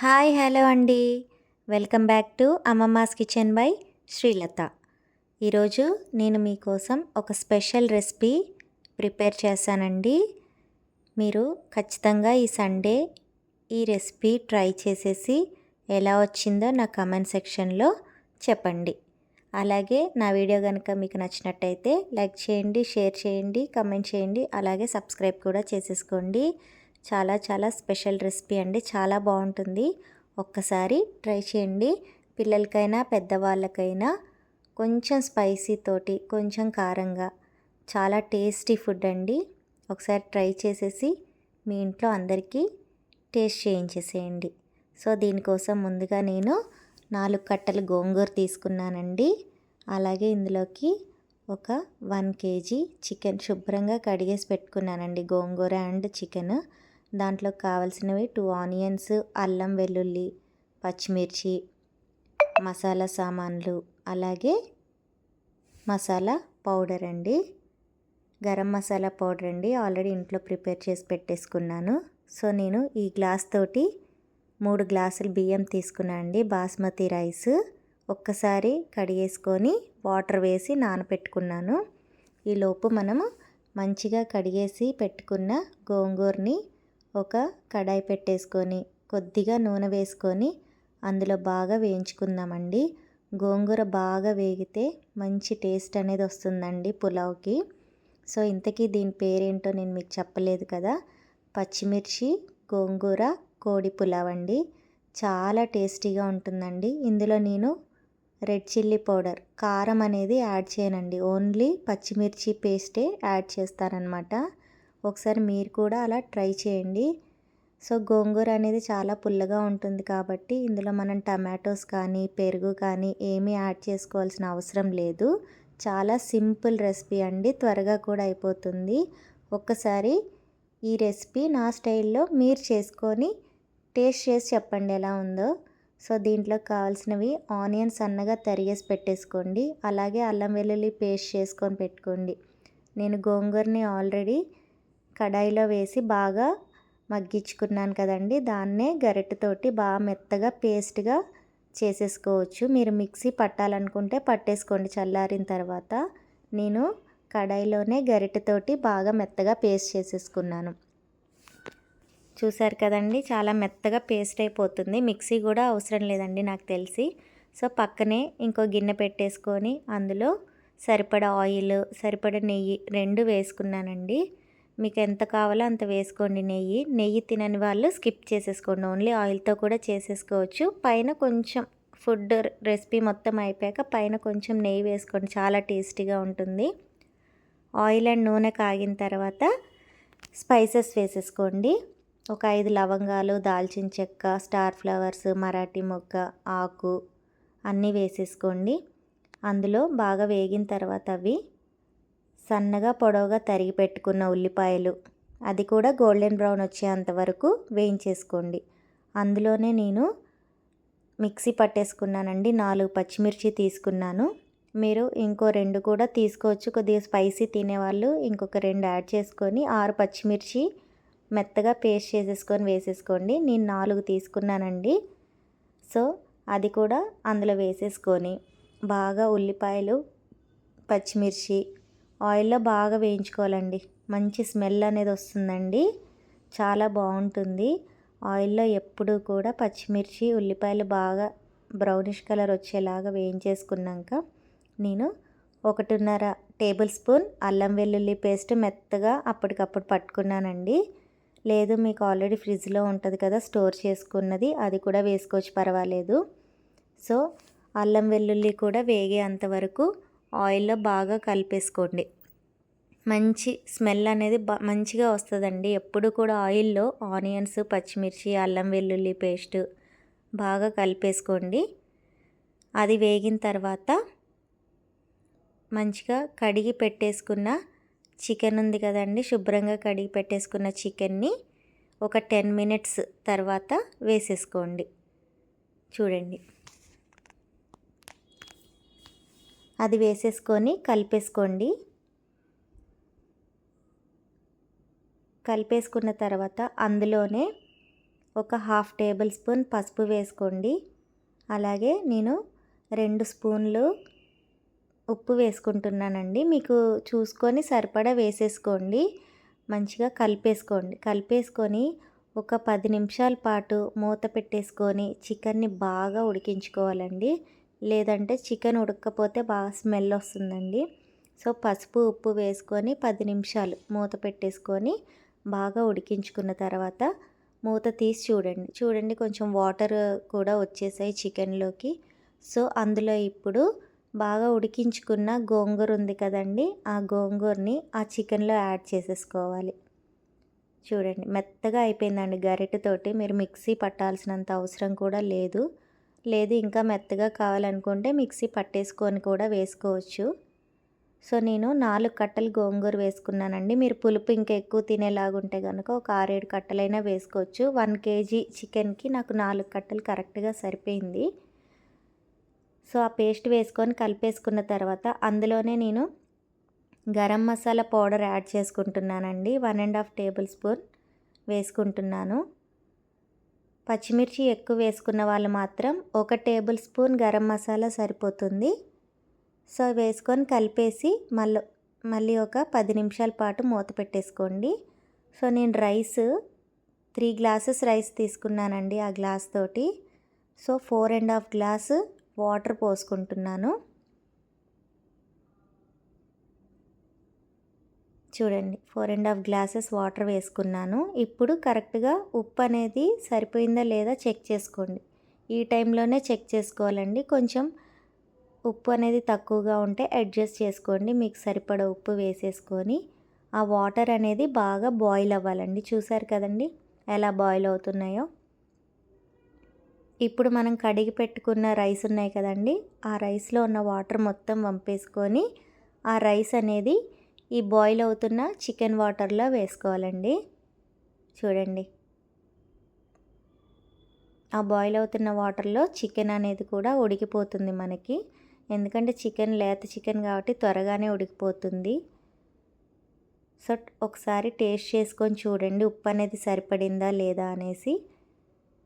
Hi hello అండి. Welcome back to Ammamma's kitchen by Srilatha. ఈరోజు నేను మీకోసం ఒక స్పెషల్ రెసిపీ ప్రిపేర్ చేశానండి. మీరు ఖచ్చితంగా ఈ సండే ఈ రెసిపీ ట్రై చేసేసి ఎలా వచ్చిందో నా కమెంట్ సెక్షన్లో చెప్పండి. అలాగే నా వీడియో కనుక మీకు నచ్చినట్టయితే లైక్ చేయండి షేర్ చేయండి కమెంట్ చేయండి అలాగే సబ్స్క్రైబ్ కూడా చేసేసుకోండి. చాలా చాలా స్పెషల్ రెసిపీ అండి. చాలా బాగుంటుంది. ఒక్కసారి ట్రై చేయండి. పిల్లలకైనా పెద్దవాళ్ళకైనా కొంచెం స్పైసీ తోటి కొంచెం కారంగా చాలా టేస్టీ ఫుడ్ అండి. ఒకసారి ట్రై చేసేసి మీ ఇంట్లో అందరికీ టేస్ట్ చేయించేసేయండి. సో దీనికోసం ముందుగా నేను నాలుగు కట్టలు గోంగూర తీసుకున్నానండి. అలాగే ఇందులోకి ఒక వన్ కేజీ చికెన్ శుభ్రంగా కడిగేసి పెట్టుకున్నానండి గోంగూర అండ్ చికెన్. దాంట్లో కావాల్సినవి టూ ఆనియన్స్ అల్లం వెల్లుల్లి పచ్చిమిర్చి మసాలా సామాన్లు అలాగే మసాలా పౌడర్ అండి. గరం మసాలా పౌడర్ అండి ఆల్రెడీ ఇంట్లో ప్రిపేర్ చేసి పెట్టేసుకున్నాను. సో నేను ఈ గ్లాస్ తోటి మూడు గ్లాసులు బియ్యం తీసుకున్నాను అండి బాస్మతి రైస్. ఒక్కసారి కడిగేసుకొని వాటర్ వేసి నానపెట్టుకున్నాను. ఈలోపు మనము మంచిగా కడిగేసి పెట్టుకున్న గోంగూరని ఒక కడాయి పెట్టేసుకొని కొద్దిగా నూనె వేసుకొని అందులో బాగా వేయించుకుందామండి. గోంగూర బాగా వేగితే మంచి టేస్ట్ అనేది వస్తుందండి పులావ్కి. సో ఇంతకీ దీని పేరేంటో నేను మీకు చెప్పలేదు కదా. పచ్చిమిర్చి గోంగూర కోడి పులావ్ అండి చాలా టేస్టీగా ఉంటుందండి. ఇందులో నేను రెడ్ చిల్లీ పౌడర్ కారం అనేది యాడ్ చేయనండి. ఓన్లీ పచ్చిమిర్చి పేస్టే యాడ్ చేస్తారనమాట. ఒకసారి మీరు కూడా అలా ట్రై చేయండి. సో గోంగూర అనేది చాలా పుల్లగా ఉంటుంది కాబట్టి ఇందులో మనం టమాటోస్ కానీ పెరుగు కానీ ఏమీ యాడ్ చేసుకోవాల్సిన అవసరం లేదు. చాలా సింపుల్ రెసిపీ అండి. త్వరగా కూడా అయిపోతుంది. ఒక్కసారి ఈ రెసిపీ నా స్టైల్లో మీరు చేసుకొని టేస్ట్ చేసి చెప్పండి ఎలా ఉందో. సో దీంట్లో కావాల్సినవి ఆనియన్స్ సన్నగా తరిగేసి పెట్టేసుకోండి. అలాగే అల్లం వెల్లుల్లి పేస్ట్ చేసుకొని పెట్టుకోండి. నేను గోంగూరని ఆల్రెడీ కడాయిలో వేసి బాగా మగ్గించుకున్నాను కదండి. దాన్నే గరిటెతోటి బాగా మెత్తగా పేస్ట్గా చేసేసుకోవచ్చు. మీరు మిక్సీ పట్టాలనుకుంటే పట్టేసుకోండి చల్లారిన తర్వాత. నేను కడాయిలోనే గరిటెతోటి బాగా మెత్తగా పేస్ట్ చేసేసుకున్నాను. చూసారు కదండి చాలా మెత్తగా పేస్ట్ అయిపోతుంది. మిక్సీ కూడా అవసరం లేదండి నాకు తెలిసి. సో పక్కనే ఇంకో గిన్నె పెట్టేసుకొని అందులో సరిపడా ఆయిల్ సరిపడా నెయ్యి రెండు వేసుకున్నానండి. మీకు ఎంత కావాలో అంత వేసుకోండి నెయ్యి. నెయ్యి తినని వాళ్ళు స్కిప్ చేసేసుకోండి. ఓన్లీ ఆయిల్తో కూడా చేసేసుకోవచ్చు. పైన కొంచెం ఫుడ్ రెసిపీ మొత్తం అయిపోయాక పైన కొంచెం నెయ్యి వేసుకోండి. చాలా టేస్టీగా ఉంటుంది. ఆయిల్ అండ్ నూనె కాగిన తర్వాత స్పైసెస్ వేసేసుకోండి. ఒక ఐదు లవంగాలు దాల్చిన చెక్క స్టార్ ఫ్లవర్స్ మరాఠీ మొగ్గ ఆకు అన్నీ వేసేసుకోండి. అందులో బాగా వేగిన తర్వాత అవి సన్నగా పొడవుగా తరిగి పెట్టుకున్న ఉల్లిపాయలు. అది కూడా గోల్డెన్ బ్రౌన్ వచ్చేంత వరకు వేయించేసుకోండి. అందులోనే నేను మిక్సీ పట్టేసుకున్నానండి. నాలుగు పచ్చిమిర్చి తీసుకున్నాను. మీరు ఇంకో రెండు కూడా తీసుకోవచ్చు. కొద్దిగా స్పైసీ తినేవాళ్ళు ఇంకొక రెండు యాడ్ చేసుకొని ఆరు పచ్చిమిర్చి మెత్తగా పేస్ట్ చేసేసుకొని వేసేసుకోండి. నేను నాలుగు తీసుకున్నానండి. సో అది కూడా అందులో వేసేసుకొని బాగా ఉల్లిపాయలు పచ్చిమిర్చి ఆయిల్లో బాగా వేయించుకోవాలండి. మంచి స్మెల్ అనేది వస్తుందండి. చాలా బాగుంటుంది. ఆయిల్లో ఎప్పుడు కూడా పచ్చిమిర్చి ఉల్లిపాయలు బాగా బ్రౌనిష్ కలర్ వచ్చేలాగా వేయించేసుకున్నాక నేను ఒకటిన్నర టేబుల్ స్పూన్ అల్లం వెల్లుల్లి పేస్ట్ మెత్తగా అప్పటికప్పుడు పట్టుకున్నానండి. లేదు మీకు ఆల్రెడీ ఫ్రిడ్జ్లో ఉంటుంది కదా స్టోర్ చేసుకున్నది అది కూడా వేసుకోవచ్చు పర్వాలేదు. సో అల్లం వెల్లుల్లి కూడా వేగే అంతవరకు ఆయిల్లో బాగా కలిపేసుకోండి. మంచి స్మెల్ అనేది బా మంచిగా వస్తుందండి. ఎప్పుడు కూడా ఆయిల్లో ఆనియన్స్ పచ్చిమిర్చి అల్లం వెల్లుల్లి పేస్ట్ బాగా కలిపేసుకోండి. అది వేగిన తర్వాత మంచిగా కడిగి పెట్టేసుకున్న చికెన్ ఉంది కదండి శుభ్రంగా కడిగి పెట్టేసుకున్న చికెన్ని ఒక టెన్ మినిట్స్ తర్వాత వేసేసుకోండి. చూడండి. అది వేసేసుకొని కలిపేసుకోండి. కలిపేసుకున్న తర్వాత అందులోనే ఒక హాఫ్ టేబుల్ స్పూన్ పసుపు వేసుకోండి. అలాగే నేను రెండు స్పూన్లు ఉప్పు వేసుకుంటున్నానండి. మీకు చూసుకొని సరిపడా వేసేసుకోండి. మంచిగా కలిపేసుకోండి. కలిపేసుకొని ఒక పది నిమిషాల పాటు మూత పెట్టేసుకొని చికెన్ని బాగా ఉడికించుకోవాలండి. లేదంటే చికెన్ ఉడకపోతే బాగా స్మెల్ వస్తుందండి. సో పసుపు ఉప్పు వేసుకొని పది నిమిషాలు మూత పెట్టేసుకొని బాగా ఉడికించుకున్న తర్వాత మూత తీసి చూడండి. చూడండి కొంచెం వాటర్ కూడా వచ్చేసాయి చికెన్లోకి. సో అందులో ఇప్పుడు బాగా ఉడికించుకున్న గోంగూర ఉంది కదండి ఆ గోంగూరని ఆ చికెన్లో యాడ్ చేసేసుకోవాలి. చూడండి మెత్తగా అయిపోయిందండి గరిటెతోటి. మీరు మిక్సీ పట్టాల్సినంత అవసరం కూడా లేదు. లేదు ఇంకా మెత్తగా కావాలనుకుంటే మిక్సీ పట్టేసుకొని కూడా వేసుకోవచ్చు. సో నేను నాలుగు కట్టలు గోంగూర వేసుకున్నానండి. మీరు పులుపు ఇంకా ఎక్కువ తినేలాగుంటే కనుక ఒక ఆరేడు కట్టలైనా వేసుకోవచ్చు. వన్ కేజీ చికెన్కి నాకు నాలుగు కట్టలు కరెక్ట్గా సరిపోయింది. సో ఆ పేస్ట్ వేసుకొని కలిపేసుకున్న తర్వాత అందులోనే నేను గరం మసాలా పౌడర్ యాడ్ చేసుకుంటున్నానండి. One and half tablespoon వేసుకుంటున్నాను. పచ్చిమిర్చి ఎక్కువ వేసుకున్న వాళ్ళు మాత్రం ఒక టేబుల్ స్పూన్ గరం మసాలా సరిపోతుంది. సో వేసుకొని కలిపేసి మళ్ళీ మళ్ళీ ఒక పది నిమిషాల పాటు మూత పెట్టేసుకోండి. సో నేను రైస్ త్రీ గ్లాసెస్ రైస్ తీసుకున్నానండి ఆ గ్లాస్ తోటి. So four and half glass water పోసుకుంటున్నాను. చూడండి four and half glasses water వేసుకున్నాను. ఇప్పుడు కరెక్ట్గా ఉప్పు అనేది సరిపోయిందా లేదా చెక్ చేసుకోండి. ఈ టైంలోనే చెక్ చేసుకోవాలండి. కొంచెం ఉప్పు అనేది తక్కువగా ఉంటే అడ్జస్ట్ చేసుకోండి. మీకు సరిపడ ఉప్పు వేసేసుకొని ఆ వాటర్ అనేది బాగా బాయిల్ అవ్వాలండి. చూసారు కదండి ఎలా బాయిల్ అవుతున్నాయో? ఇప్పుడు మనం కడిగి పెట్టుకున్న రైస్ ఉన్నాయి కదండి. ఆ రైస్లో ఉన్న వాటర్ మొత్తం పంపేసుకొని ఆ రైస్ అనేది ఈ బాయిల్ అవుతున్న చికెన్ వాటర్లో వేసుకోవాలండి. చూడండి. ఆ బాయిల్ అవుతున్న వాటర్లో చికెన్ అనేది కూడా ఉడికిపోతుంది మనకి. ఎందుకంటే చికెన్ లేత చికెన్ కాబట్టి త్వరగానే ఉడికిపోతుంది. సో ఒకసారి టేస్ట్ చేసుకొని చూడండి ఉప్పు అనేది సరిపడిందా లేదా అనేసి.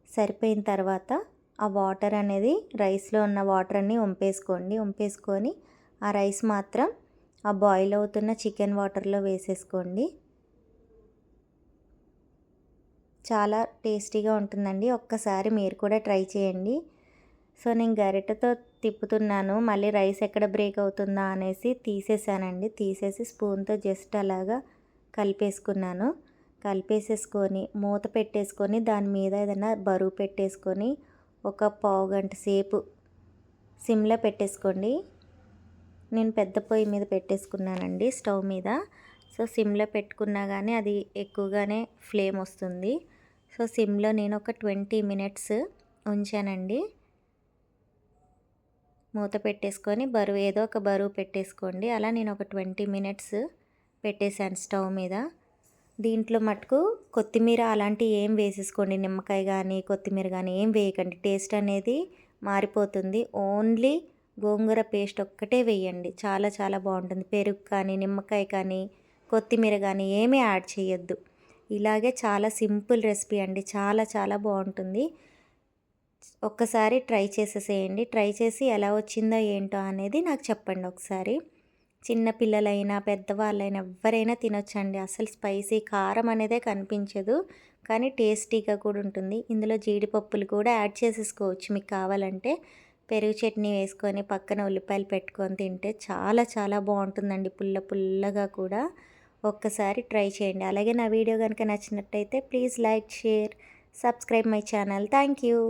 సరిపోయిన తర్వాత ఆ వాటర్ అనేది రైస్లో ఉన్న వాటర్ అన్నీ వంపేసుకోండి. వంపేసుకొని ఆ రైస్ మాత్రం ఆ బాయిల్ అవుతున్న చికెన్ వాటర్లో వేసేసుకోండి. చాలా టేస్టీగా ఉంటుందండి. ఒక్కసారి మీరు కూడా ట్రై చేయండి. సో నేను గరిటెతో తిప్పుతున్నాను. మళ్ళీ రైస్ ఎక్కడ బ్రేక్ అవుతుందా అనేసి తీసేసానండి తీసేసి స్పూన్తో జస్ట్ అలాగా కలిపేసుకున్నాను. కలిపేసేసుకొని మూత పెట్టేసుకొని దాని మీద ఏదైనా బరువు పెట్టేసుకొని ఒక పావు గంట సేపు సిమ్లో పెట్టేసుకోండి. నేను పెద్ద పొయ్యి మీద పెట్టేసుకున్నానండి స్టవ్ మీద. సో సిమ్లో పెట్టుకున్నా కానీ అది ఎక్కువగానే ఫ్లేమ్ వస్తుంది. సో సిమ్లో నేను ఒక ట్వంటీ మినిట్స్ ఉంచానండి. మూత పెట్టేసుకొని బరువు ఏదో ఒక బరువు పెట్టేసుకోండి. అలా నేను ఒక ట్వంటీ మినిట్స్ పెట్టేశాను స్టవ్ మీద. దీంట్లో మటుకు కొత్తిమీర అలాంటివి ఏం వేసేసుకోండి. నిమ్మకాయ కానీ కొత్తిమీర కానీ ఏం వేయకండి. టేస్ట్ అనేది మారిపోతుంది. ఓన్లీ గోంగూర పేస్ట్ ఒక్కటే వేయండి. చాలా చాలా బాగుంటుంది. పెరుగు కానీ నిమ్మకాయ కానీ కొత్తిమీర కానీ ఏమీ యాడ్ చేయొద్దు. ఇలాగే చాలా సింపుల్ రెసిపీ అండి. చాలా చాలా బాగుంటుంది. ఒక్కసారి ట్రై చేసేసేయండి. ట్రై చేసి ఎలా వచ్చిందో ఏంటో అనేది నాకు చెప్పండి ఒకసారి. చిన్న పిల్లలైనా పెద్దవాళ్ళైనా ఎవరైనా తినొచ్చండి. అసలు స్పైసీ కారం అనేదే కనిపించదు. కానీ టేస్టీగా కూడా ఉంటుంది. ఇందులో జీడిపప్పులు కూడా యాడ్ చేసేసుకోవచ్చు. మీకు కావాలంటే పెరుగు చట్నీ వేసుకొని పక్కన ఉల్లిపాయలు పెట్టుకొని తింటే చాలా చాలా బాగుంటుందండి. పుల్ల పుల్లగా కూడా ఒక్కసారి ట్రై చేయండి. అలాగే నా వీడియో కనుక నచ్చినట్టయితే please like share subscribe my channel. Thank you.